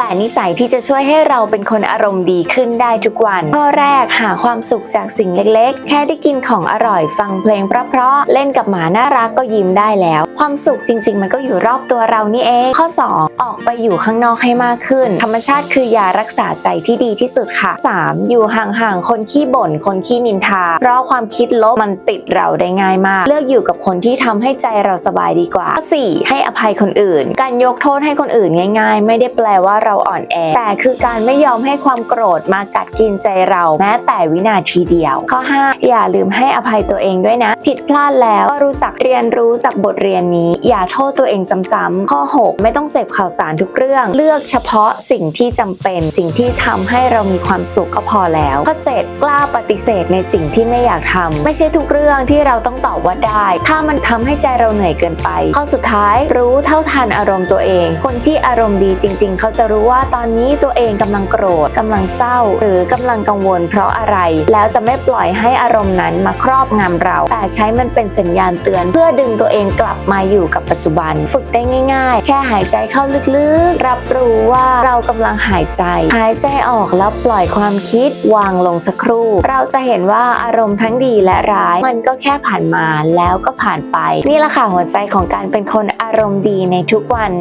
8 นิสัยที่จะช่วยให้เราเป็นคนอารมณ์ดีขึ้นได้ทุกวัน ข้อแรกหาความสุขจากสิ่งเล็กๆ แค่ได้กินของอร่อยฟังเพลงเพราะๆเล่นกับหมาน่ารักก็ยิ้มได้แล้ว ความสุขจริง ๆ มันก็อยู่รอบตัวเรานี่เอง ข้อ 2 ออกไปอยู่ข้างนอกให้มากขึ้น ธรรมชาติคือยารักษาใจที่ดีที่สุดค่ะ 3. อยู่ห่างๆคนขี้บ่นคนขี้นินทา เพราะความคิดลบมันติดเราได้ง่ายมาก เลือกอยู่กับคนที่ทำให้ใจเราสบายดีกว่าข้อ 4. ให้อภัยคนอื่น การยกโทษให้คนอื่นง่าย ๆ ไม่ได้แปลว่าเราอ่อนแอ แต่คือการไม่ยอมให้ความโกรธมากัดกินใจเราแม้แต่วินาทีเดียว ข้อ 5 อย่าลืมให้อภัยตัวเองด้วยนะ ผิดพลาดแล้วก็รู้จักเรียนรู้จากบทเรียนนี้ อย่าโทษตัวเองซ้ำๆข้อ 6 ไม่ต้องเสพข่าวสารทุกเรื่อง เลือกเฉพาะสิ่งที่จำเป็น สิ่งที่ทำให้เรามีความสุขก็พอแล้วข้อ7กล้าปฏิเสธในสิ่งที่ไม่อยากทำไม่ใช่ทุกเรื่องที่เราต้องตอบว่าได้ ถ้ามันทำให้ใจเราเหนื่อยเกินไป ข้อสุดท้ายรู้เท่าทันอารมณ์ตัวเอง คนที่อารมณ์ดีจริง ๆ เขาจะรู้ว่าตอนนี้ตัวเองกำลังโกรธกำลังเศร้า หรือกำลังกังวลเพราะอะไร แล้วจะไม่ปล่อยให้อารมณ์นั้นมาครอบงำเรา แต่ใช้มันเป็นสัญญาณเตือน เพื่อดึงตัวเองกลับมาอยู่กับปัจจุบัน ฝึกได้ง่าย ๆ แค่หายใจเข้าลึกๆ รับรู้ว่าเรากำลังหายใจ หายใจออกแล้วปล่อยความคิดวางลงสักครู่ เราจะเห็นว่าอารมณ์ทั้งดีและร้าย มันก็แค่ผ่านมาแล้วก็ผ่านไป นี่แหละค่ะหัวใจของการเป็นคนอารมณ์ดีในทุกวัน